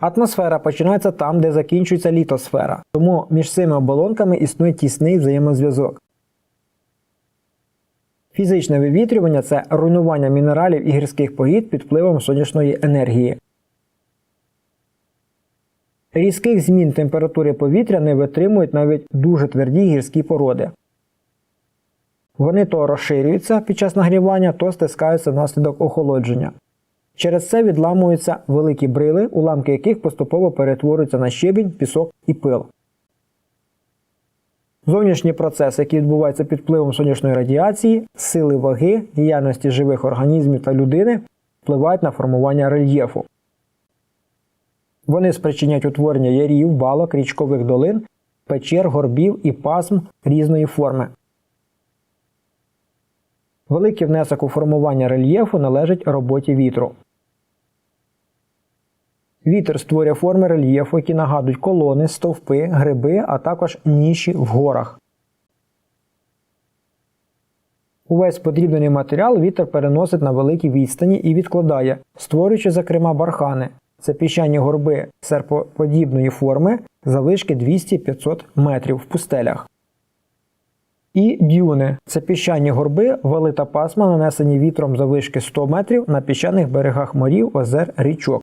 Атмосфера починається там, де закінчується літосфера, тому між цими оболонками існує тісний взаємозв'язок. Фізичне вивітрювання це руйнування мінералів і гірських порід під впливом сонячної енергії. Різких змін температури повітря не витримують навіть дуже тверді гірські породи. Вони то розширюються під час нагрівання, то стискаються внаслідок охолодження. Через це відламуються великі брили, уламки яких поступово перетворюються на щебінь, пісок і пил. Зовнішні процеси, які відбуваються під впливом сонячної радіації, сили ваги, діяльності живих організмів та людини, впливають на формування рельєфу. Вони спричиняють утворення ярів, балок, річкових долин, печер, горбів і пасм різної форми. Великий внесок у формування рельєфу належить роботі вітру. Вітер створює форми рельєфу, які нагадують колони, стовпи, гриби, а також ніші в горах. Увесь подрібнений матеріал вітер переносить на великі відстані і відкладає, створюючи, зокрема, бархани. Це піщані горби серпоподібної форми завишки 200-500 метрів в пустелях. І дюни це піщані горби, вали та пасма, нанесені вітром завишки 100 метрів на піщаних берегах морів, озер, річок.